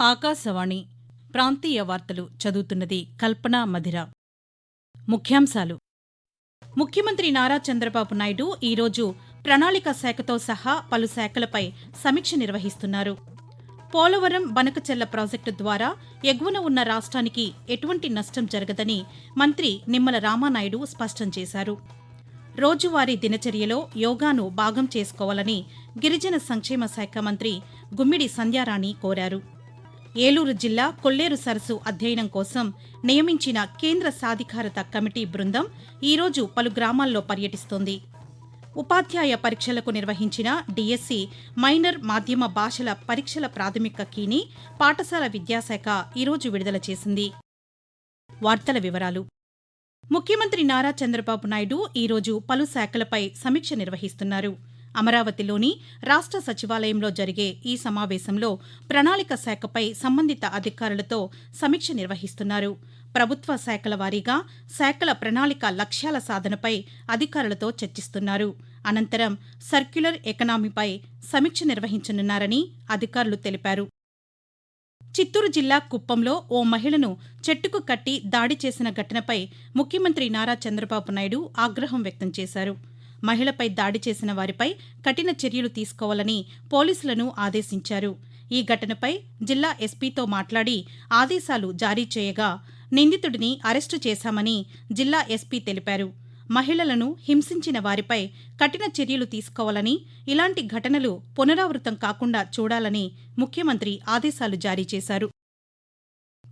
ఆకాశవాణి ప్రాంతీయ వార్తలు చదువుతున్నది కల్పన మధిర. ముఖ్యాంశాలు. ముఖ్యమంత్రి నారా చంద్రబాబు నాయుడు ఈరోజు ప్రణాళిక శాఖతో సహా పలు శాఖలపై సమీక్ష నిర్వహిస్తున్నారు. పోలవరం బనకచెల్ల ప్రాజెక్టు ద్వారా ఎగువన ఉన్న రాష్ట్రానికి ఎటువంటి నష్టం జరగదని మంత్రి నిమ్మల రామానాయుడు స్పష్టం చేశారు. రోజువారీ దినచర్యలో యోగాను భాగం చేసుకోవాలని గిరిజన సంక్షేమ శాఖ మంత్రి గుమ్మిడి సంధ్యారాణి కోరారు. ఏలూరు జిల్లా కొల్లేరు సరస్సు అధ్యయనం కోసం నియమించిన కేంద్ర సాధికారత కమిటీ బృందం ఈరోజు పలు గ్రామాల్లో పర్యటిస్తోంది. ఉపాధ్యాయ పరీక్షలకు నిర్వహించిన డిఎస్సి మైనర్ మాధ్యమ భాషల పరీక్షల ప్రాథమిక కీని పాఠశాల విద్యాశాఖ ఈరోజు విడుదల చేసింది. వార్తల వివరాలు. ముఖ్యమంత్రి నారా చంద్రబాబు నాయుడు ఈరోజు పలు శాఖలపై సమీక్ష నిర్వహిస్తున్నారు. అమరావతిలోని రాష్ట్ర సచివాలయంలో జరిగే ఈ సమావేశంలో ప్రణాళిక శాఖపై సంబంధిత అధికారులతో సమీక్ష నిర్వహిస్తున్నారు. ప్రభుత్వ శాఖల వారీగా శాఖల ప్రణాళిక లక్ష్యాల సాధనపై అధికారులతో చర్చిస్తున్నారు. అనంతరం సర్క్యులర్ ఎకనామీపై సమీక్ష నిర్వహించనున్నారని అధికారులు తెలిపారు. చిత్తూరు జిల్లా కుప్పంలో ఓ మహిళను చెట్టుకు కట్టి దాడి చేసిన ఘటనపై ముఖ్యమంత్రి నారా చంద్రబాబు నాయుడు ఆగ్రహం వ్యక్తం చేశారు. మహిళపై దాడి చేసిన వారిపై కఠిన చర్యలు తీసుకోవాలని పోలీసులను ఆదేశించారు. ఈ ఘటనపై జిల్లా ఎస్పీతో మాట్లాడి ఆదేశాలు జారీ చేయగా నిందితుడిని అరెస్టు చేశామని జిల్లా ఎస్పీ తెలిపారు. మహిళలను హింసించిన వారిపై కఠిన చర్యలు తీసుకోవాలని ఇలాంటి ఘటనలు పునరావృతం కాకుండా చూడాలని ముఖ్యమంత్రి ఆదేశాలు జారీ చేశారు.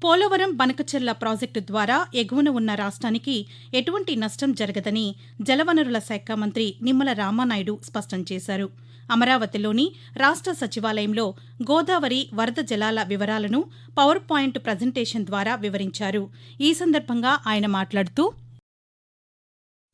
పోలవరం బనకచెర్ల ప్రాజెక్టు ద్వారా ఎగువన ఉన్న రాష్ట్రానికి ఎటువంటి నష్టం జరగదని జలవనరుల శాఖ మంత్రి నిమ్మల రామానాయుడు స్పష్టం చేశారు. అమరావతిలోని రాష్ట్ర సచివాలయంలో గోదావరి వరద జలాల వివరాలను పవర్ పాయింట్ ప్రజెంటేషన్ ద్వారా వివరించారు. ఈ సందర్భంగా ఆయన మాట్లాడుతూ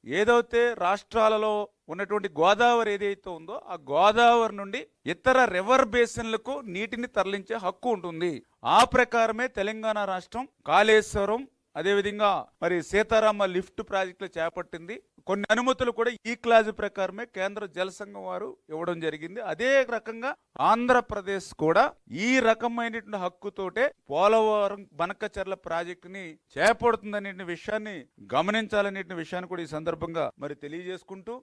ఏదైతే రాష్ట్రాలలో ఉన్నటువంటి గోదావరి ఏదైతే ఉందో ఆ గోదావరి నుండి ఇతర రివర్ బేసిన్లకు నీటిని తరలించే హక్కు ఉంటుంది. ఆ ప్రకారమే తెలంగాణ రాష్ట్రం కాళేశ్వరం అదేవిధంగా మరి సీతారామ లిఫ్ట్ ప్రాజెక్టులు చేపట్టింది. కొన్ని అనుమతులు కూడా ఈ క్లాజ్ ప్రకారమే కేంద్ర జలసంఘం వారు ఇవ్వడం జరిగింది. అదే రకంగా ఆంధ్రప్రదేశ్ కూడా ఈ రకమైనటువంటి హక్కుతోటే పోలవరం బనకచర్ల ప్రాజెక్టుని చేపడుతుందనే విషయాన్ని గమనించాలనే విషయాన్ని కూడా ఈ సందర్భంగా మరి తెలియజేసుకుంటూ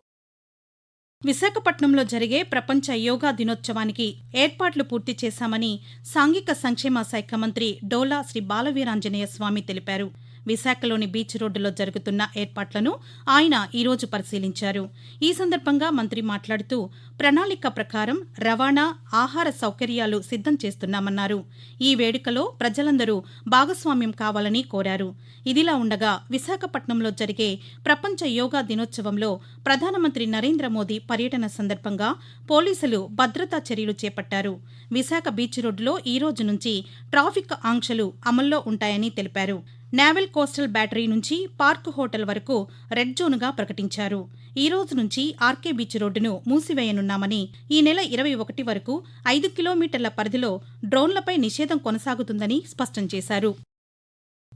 విశాఖపట్నంలో జరిగే ప్రపంచ యోగా దినోత్సవానికి ఏర్పాట్లు పూర్తి చేశామని సాంఘిక సంక్షేమ శాఖ మంత్రి డోలా శ్రీ బాలవీరాంజనేయ స్వామి తెలిపారు. విశాఖలోని బీచ్ రోడ్డులో జరుగుతున్న ఏర్పాట్లను ఆయన ఈరోజు పరిశీలించారు. ఈ సందర్భంగా మంత్రి మాట్లాడుతూ ప్రణాళిక ప్రకారం రవాణా ఆహార సౌకర్యాలు సిద్దం చేస్తున్నామన్నారు. ఈ వేడుకలో ప్రజలందరూ భాగస్వామ్యం కావాలని కోరారు. ఇదిలా ఉండగా విశాఖపట్నంలో జరిగే ప్రపంచ యోగా దినోత్సవంలో ప్రధానమంత్రి నరేంద్ర మోదీ పర్యటన సందర్భంగా పోలీసులు భద్రతా చర్యలు చేపట్టారు. విశాఖ బీచ్ రోడ్డులో ఈ రోజు నుంచి ట్రాఫిక్ ఆంక్షలు అమల్లో ఉంటాయని తెలిపారు. నేవల్ కోస్టల్ బ్యాటరీ నుంచి పార్క్ హోటల్ వరకు రెడ్ జోన్గా ప్రకటించారు. ఈ రోజు నుంచి ఆర్కే బీచ్ రోడ్డును మూసివేయనున్నామని ఈ నెల ఇరవై ఒకటి వరకు ఐదు కిలోమీటర్ల పరిధిలో డ్రోన్లపై నిషేధం కొనసాగుతుందని స్పష్టం చేశారు.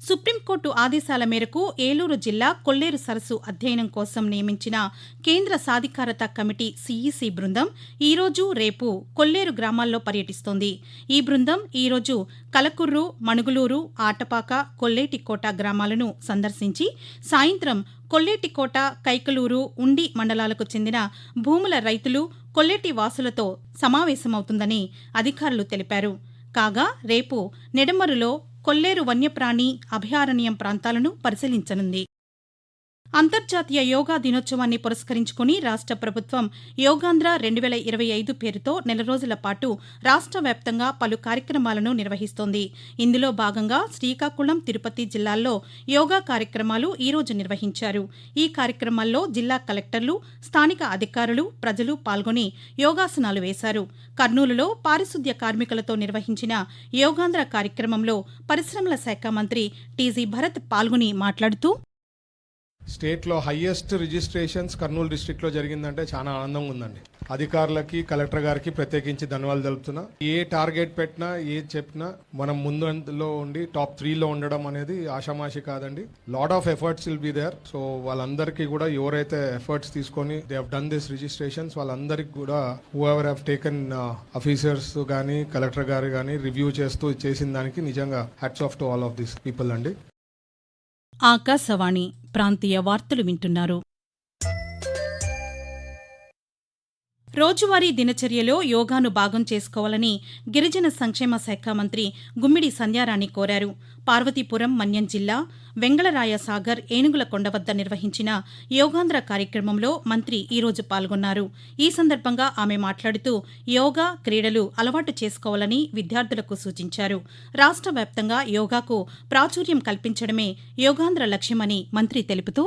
సుప్రీంకోర్టు ఆదేశాల మేరకు ఏలూరు జిల్లా కొల్లేరు సరస్సు అధ్యయనం కోసం నియమించిన కేంద్ర సాధికారత కమిటీ సీఈసీ బృందం ఈరోజు రేపు కొల్లేరు గ్రామాల్లో పర్యటిస్తోంది. ఈ బృందం ఈరోజు కలకుర్రు మణుగులూరు ఆటపాక కొల్లేటికోట గ్రామాలను సందర్శించి సాయంత్రం కొల్లేటికోట కైకలూరు ఉండి మండలాలకు చెందిన భూముల రైతులు కొల్లేటి వాసులతో సమావేశమవుతుందని అధికారులు తెలిపారు. కాగా రేపు నెడమరులో కొల్లేరు వన్యప్రాణి అభయారణ్యం ప్రాంతాలను పరిశీలించనుంది. అంతర్జాతీయ యోగా దినోత్సవాన్ని పురస్కరించుకుని రాష్ట్ర ప్రభుత్వం యోగాంధ్ర రెండు వేల ఇరవై ఐదు పేరుతో నెల రోజుల పాటు రాష్ట్ర వ్యాప్తంగా పలు కార్యక్రమాలను నిర్వహిస్తోంది. ఇందులో భాగంగా శ్రీకాకుళం తిరుపతి జిల్లాల్లో యోగా కార్యక్రమాలు ఈ రోజు నిర్వహించారు. ఈ కార్యక్రమాల్లో జిల్లా కలెక్టర్లు స్థానిక అధికారులు ప్రజలు పాల్గొని యోగాసనాలు వేశారు. కర్నూలులో పారిశుద్ధ్య కార్మికులతో నిర్వహించిన యోగాంధ్ర కార్యక్రమంలో పరిశ్రమల శాఖ మంత్రి టీజీ భరత్ పాల్గొని మాట్లాడుతూ స్టేట్లో హైయెస్ట్ రిజిస్ట్రేషన్స్ కర్నూలు డిస్ట్రిక్ట్లో జరిగిందంటే చాలా ఆనందంగా ఉందండి. అధికారులకి కలెక్టర్ గారికి ప్రత్యేకించి ధన్యవాదాలు తెలుపుతున్నా. ఏ టార్గెట్ పెట్టినా ఏ చెప్పినా మనం ముందులో ఉండి టాప్ త్రీలో ఉండడం అనేది ఆషామాషి కాదండి. Lot of efforts will be there. So వాళ్ళందరికీ కూడా ఎవరైతే ఎఫర్ట్స్ తీసుకొని they have done this registrations వాళ్ళందరికీ కూడా who ever have taken officers కానీ కలెక్టర్ గారు కానీ రివ్యూ చేస్తూ చేసిన దానికి నిజంగా hats off to all of this people అండి. ఆకాశవాణి ప్రాంతీయ వార్తలు వింటున్నారు. రోజువారీ దినచర్యలో యోగాను భాగం చేసుకోవాలని గిరిజన సంక్షేమ శాఖ మంత్రి గుమ్మిడి సంధ్యారాణి కోరారు. పార్వతీపురం మన్యం జిల్లా వెంగళరాయ సాగర్ ఏనుగుల కొండ వద్ద నిర్వహించిన యోగాంధ్ర కార్యక్రమంలో మంత్రి ఈరోజు పాల్గొన్నారు. ఈ సందర్భంగా ఆమె మాట్లాడుతూ యోగా క్రీడలు అలవాటు చేసుకోవాలని విద్యార్థులకు సూచించారు. రాష్ట్ర వ్యాప్తంగా యోగాకు ప్రాచుర్యం కల్పించడమే యోగాంధ్ర లక్ష్యమని మంత్రి తెలుపుతూ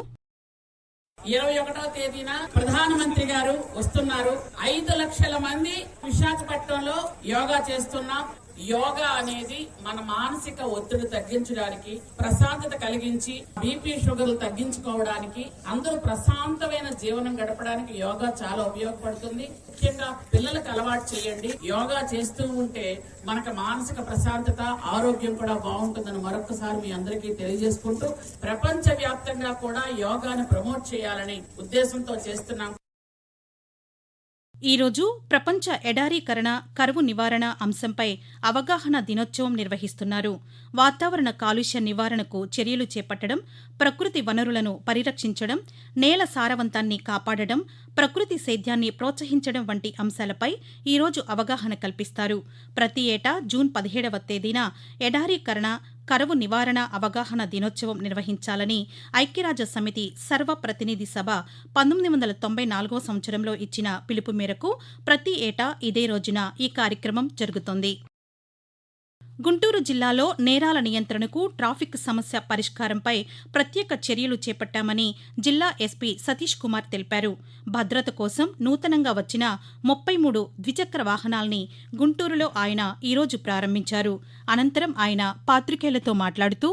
ఇరవై ఒకటో తేదీన ప్రధానమంత్రి గారు వస్తున్నారు. ఐదు లక్షల మంది విశాఖపట్నంలో యోగా చేస్తున్నాం. యోగా అనేది మన మానసిక ఒత్తిడి తగ్గించడానికి ప్రశాంతత కలిగించి బీపీ షుగర్లు తగ్గించుకోవడానికి అందరూ ప్రశాంతమైన జీవనం గడపడానికి యోగా చాలా ఉపయోగపడుతుంది. ముఖ్యంగా పిల్లలకు అలవాటు చేయండి. యోగా చేస్తూ ఉంటే మనకు మానసిక ప్రశాంతత ఆరోగ్యం కూడా బాగుంటుందని మరొకసారి మీ అందరికీ తెలియజేసుకుంటూ ప్రపంచ వ్యాప్తంగా కూడా యోగాను ప్రమోట్ చేయాలని ఉద్దేశంతో చేస్తున్నాం. ఈరోజు ప్రపంచ ఎడారీకరణ కరువు నివారణ అంశంపై అవగాహన దినోత్సవం నిర్వహిస్తున్నారు. వాతావరణ కాలుష్య నివారణకు చర్యలు చేపట్టడం ప్రకృతి వనరులను పరిరక్షించడం నేల సారవంతాన్ని కాపాడడం ప్రకృతి సేద్యాన్ని ప్రోత్సహించడం వంటి అంశాలపై ఈరోజు అవగాహన కల్పిస్తారు. ప్రతి ఏటా జూన్ పదిహేడవ తేదీన ఎడారీకరణ కరువు నివారణ అవగాహన దినోత్సవం నిర్వహించాలని ఐక్యరాజ్య సమితి సర్వప్రతినిధి సభ పంతొమ్మిది వందల తొంభై నాలుగో సంవత్సరంలో ఇచ్చిన పిలుపు మేరకు ప్రతి ఏటా ఇదే రోజున ఈ కార్యక్రమం జరుగుతోంది. గుంటూరు జిల్లాలో నేరాల నియంత్రణకు ట్రాఫిక్ సమస్య పరిష్కారంపై ప్రత్యేక చర్యలు చేపట్టామని జిల్లా ఎస్పీ సతీష్ కుమార్ తెలిపారు. భద్రత కోసం నూతనంగా వచ్చిన ముప్పై మూడు ద్విచక్ర వాహనాల్ని గుంటూరులో ఆయన ఈరోజు ప్రారంభించారు. అనంతరం ఆయన పాత్రికేయులతో మాట్లాడుతూ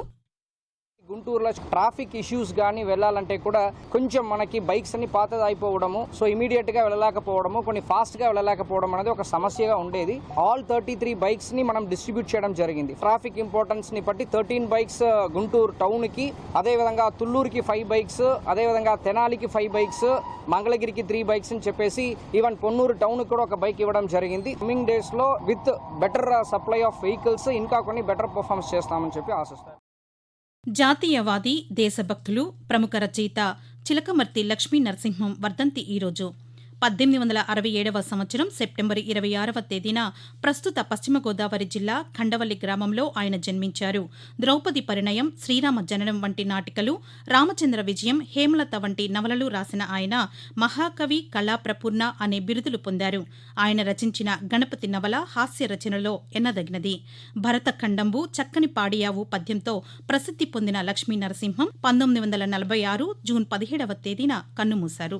గుంటూరులో ట్రాఫిక్ ఇష్యూస్ కానీ వెళ్ళాలంటే కూడా కొంచెం మనకి బైక్స్ అన్ని పాతది అయిపోవడము సో ఇమీడియట్గా వెళ్ళలేకపోవడము కొన్ని ఫాస్ట్గా వెళ్ళలేకపోవడం అనేది ఒక సమస్యగా ఉండేది. ఆల్ థర్టీ త్రీ బైక్స్ని మనం డిస్ట్రిబ్యూట్ చేయడం జరిగింది. ట్రాఫిక్ ఇంపార్టెన్స్ని బట్టి థర్టీన్ బైక్స్ గుంటూరు టౌన్కి అదేవిధంగా అదే విధంగా తుళ్ళూరుకి ఫైవ్ బైక్స్ అదే విధంగా తెనాలికి ఫైవ్ బైక్స్ మంగళగిరికి త్రీ బైక్స్ అని చెప్పేసి ఈవెన్ పొన్నూరు టౌన్కి కూడా ఒక బైక్ ఇవ్వడం జరిగింది. కమింగ్ డేస్లో with better supply of vehicles ఇంకా కొన్ని బెటర్ పర్ఫార్మెన్స్ చేస్తామని చెప్పి ఆశిస్తాను జాతీయవాది దేశభక్తులు ప్రముఖ రచయిత చిలకమర్తి లక్ష్మీ నరసింహం వర్ధంతి ఈరోజు. పద్దెనిమిది వందల అరవై ఏడవ సంవత్సరం సెప్టెంబర్ ఇరవై ఆరవ తేదీన ప్రస్తుత పశ్చిమ గోదావరి జిల్లా ఖండవల్లి గ్రామంలో ఆయన జన్మించారు. ద్రౌపది పరిణయం శ్రీరామ జననం వంటి నాటికలు రామచంద్ర విజయం హేమలత వంటి నవలలు రాసిన ఆయన మహాకవి కళాప్రపూర్ణ అనే బిరుదులు పొందారు. ఆయన రచించిన గణపతి నవల హాస్య రచనలో ఎన్నదగినది. భరతఖండంబు చక్కని పాడియావు పద్యంతో ప్రసిద్ధి పొందిన లక్ష్మీ నరసింహం పంతొమ్మిది వందల నలభై ఆరు జూన్ పదిహేడవ తేదీన కన్నుమూశారు.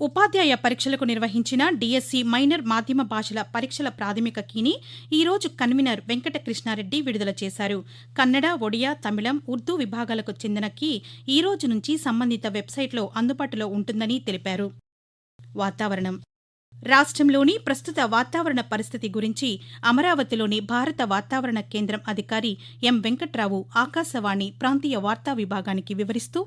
ఉపాధ్యాయ పరీక్షలకు నిర్వహించిన డిఎస్సి మైనర్ మాధ్యమ భాషల పరీక్షల ప్రాథమిక కీని ఈరోజు కన్వీనర్ వెంకట కృష్ణారెడ్డి విడుదల చేశారు. కన్నడ ఒడియా తమిళం ఉర్దూ విభాగాలకు చెందిన కీ ఈ రోజు నుంచి సంబంధిత వెబ్సైట్లో అందుబాటులో ఉంటుందని తెలిపారు. వాతావరణం. రాష్ట్రంలోని ప్రస్తుత వాతావరణ పరిస్థితి గురించి అమరావతిలోని భారత వాతావరణ కేంద్రం అధికారి ఎం వెంకట్రావు ఆకాశవాణి ప్రాంతీయ వార్తా విభాగానికి వివరిస్తూ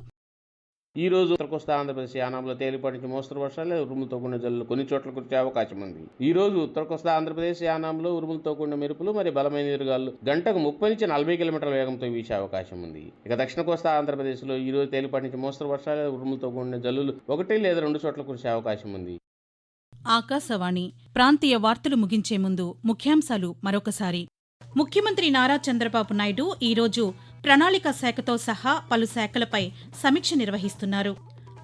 ఈ రోజు ఉత్తరకోస్తా ఆంధ్రప్రదేశ్ యానాంలో తేలిపాటి నుంచి మోస్తరు వర్షాలు ఉరుములతో కూడిన జల్లులు కొన్ని చోట్ల కురిసే అవకాశం ఉంది. ఈ రోజు ఉత్తరకోస్తా ఆంధ్రప్రదేశ్ యానాంలో ఉరుములతో కూడిన మెరుపులు మరియు బలమైన ఎదురుగాలు గంటకు ముప్పై నుంచి నలభై కిలోమీటర్ల వేగంతో వీచే అవకాశం ఉంది. ఇక దక్షిణ కోస్తా ఆంధ్రప్రదేశ్లో ఈ రోజు తేలిపాటి నుంచి మోస్తరు వర్షాలు ఉరుములతో కూడిన జల్లులు ఒకటి లేదా రెండు చోట్ల కురిసే అవకాశం ఉంది. ఆకాశవాణి ప్రాంతీయ వార్తలు ముగించే ముందు ముఖ్యాంశాలు మరొకసారి. ముఖ్యమంత్రి నారా చంద్రబాబు నాయుడు ఈరోజు ప్రణాళిక శాఖతో సహా పలు శాఖలపై సమీక్ష నిర్వహిస్తున్నారు.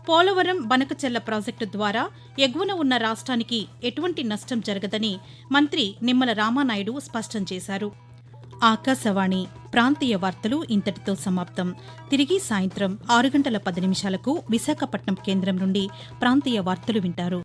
పోలవరం బనకచెల్ల ప్రాజెక్టు ద్వారా ఎగువన ఉన్న రాష్ట్రానికి ఎటువంటి నష్టం జరగదని మంత్రి నిమ్మల రామానాయుడు స్పష్టం చేశారు. ఆకాశవాణి ప్రాంతీయ వార్తలు ఇంతటితో సమాప్తం. తిరిగి సాయంత్రం ఆరు గంటల పది నిమిషాలకు విశాఖపట్నం కేంద్రం నుండి ప్రాంతీయ వార్తలు వింటారు.